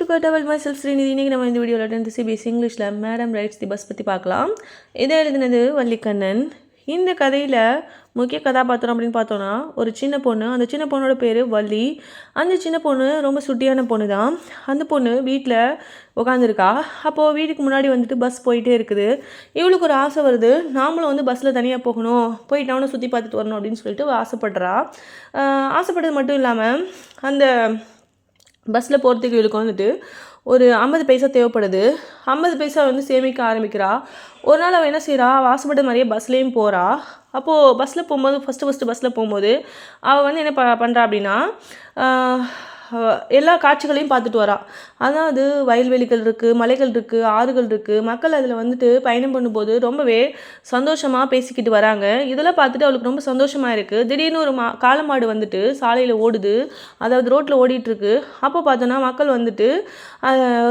To கட்டவல் myself Srinidhi இன்றைக்கி நம்ம இந்த வீடியோவில் டென்த் சிபிஎஸ் இங்கிலீஷில் மேடம் ரைட்ஸ் தி பஸ் பற்றி பார்க்கலாம். இதை எழுதினது வள்ளிக்கண்ணன். இந்த கதையில் முக்கிய கதாபாத்திரம் அப்படின்னு பார்த்தோன்னா ஒரு சின்ன பொண்ணு. அந்த சின்ன பொண்ணோட பேர் வள்ளி. அந்த சின்ன பொண்ணு ரொம்ப சுட்டியான பொண்ணு தான் அந்த பொண்ணு வீட்டில் உட்காந்துருக்கா அப்போது வீட்டுக்கு முன்னாடி வந்துட்டு பஸ் போயிட்டே இருக்குது. இவளுக்கு ஒரு ஆசை வருது. நாமளும் வந்து பஸ்ஸில் தனியாக போகணும். போய் டவுனை சுற்றி பார்த்துட்டு வரணும் அப்படின்னு சொல்லிட்டு ஆசைப்படுறா. ஆசைப்பட்டது மட்டும் இல்லாமல் அந்த பஸ்ஸில் போகிறதுக்கு இவளுக்கு வந்துட்டு ஒரு ஐம்பது பைசா தேவைப்படுது. ஐம்பது பைசா வந்து சேமிக்க ஆரம்பிக்கிறா. ஒரு நாள் அவள் என்ன செய்கிறா வாசப்பட்ட மாதிரியே பஸ்லேயும் போகிறா அப்போது பஸ்ஸில் போகும்போது ஃபஸ்ட்டு ஃபஸ்ட்டு பஸ்ஸில் போகும்போது அவள் வந்து என்ன ப பண்ணுறா அப்படின்னா எல்லா காட்சிகளையும் பார்த்துட்டு வரா. அதாவது வயல்வெளிகள் இருக்குது மலைகள் இருக்குது ஆறுகள் இருக்குது மக்கள் அதில் வந்துட்டு பயணம் பண்ணும்போது ரொம்பவே சந்தோஷமாக பேசிக்கிட்டு வராங்க. இதெல்லாம் பார்த்துட்டு அவளுக்கு ரொம்ப சந்தோஷமாக இருக்குது திடீர்னு ஒரு மா காலமாடு வந்துட்டு சாலையில் ஓடுது. அதாவது ரோட்டில் ஓடிட்டுருக்கு அப்போ பார்த்தோன்னா மக்கள் வந்துட்டு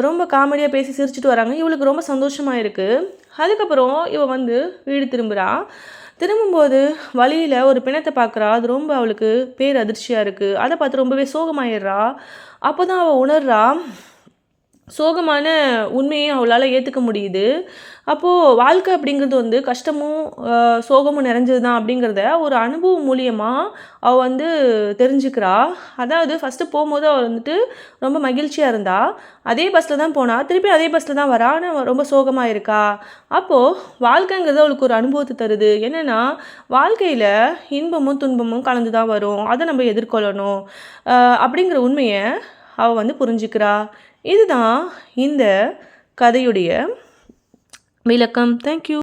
ரொம்ப காமெடியாக பேசி சிரிச்சிட்டு வராங்க. இவளுக்கு ரொம்ப சந்தோஷமாக இருக்குது அதுக்கப்புறம் இவள் வந்து வீடு திரும்புகிறான் திரும்பும்போது வழியில் ஒரு பிணத்தை பார்க்குறா. அது ரொம்ப அவளுக்கு பேர் அதிர்ச்சியாக இருக்குது அதை பார்த்து ரொம்பவே சோகமாயிடுறா. அப்போ தான் அவள் உணர்றா சோகமான உண்மையை அவளால் ஏற்றுக்க முடியுது. அப்போது வாழ்க்கை அப்படிங்கிறது வந்து கஷ்டமும் சோகமும் நிறைஞ்சது தான் அப்படிங்கிறத ஒரு அனுபவம் மூலியமாக அவள் வந்து தெரிஞ்சுக்கிறா. அதாவது ஃபஸ்ட்டு போகும்போது அவள் வந்துட்டு ரொம்ப மகிழ்ச்சியாக இருந்தா. அதே பஸ்ஸில் தான் போனா. திருப்பி அதே பஸ்ஸில் தான் வரா. ஆனால் ரொம்ப சோகமாக இருக்கா. அப்போது வாழ்க்கைங்கிறது அவளுக்கு ஒரு அனுபவத்தை தருது. என்னென்னா வாழ்க்கையில் இன்பமும் துன்பமும் கலந்து தான் வரும். அதை நம்ம எதிர்கொள்ளணும். அப்படிங்கிற உண்மையை அவள் வந்து புரிஞ்சுக்கிறா. இதுதான் இந்த கதையுடைய விளக்கம். தேங்க்யூ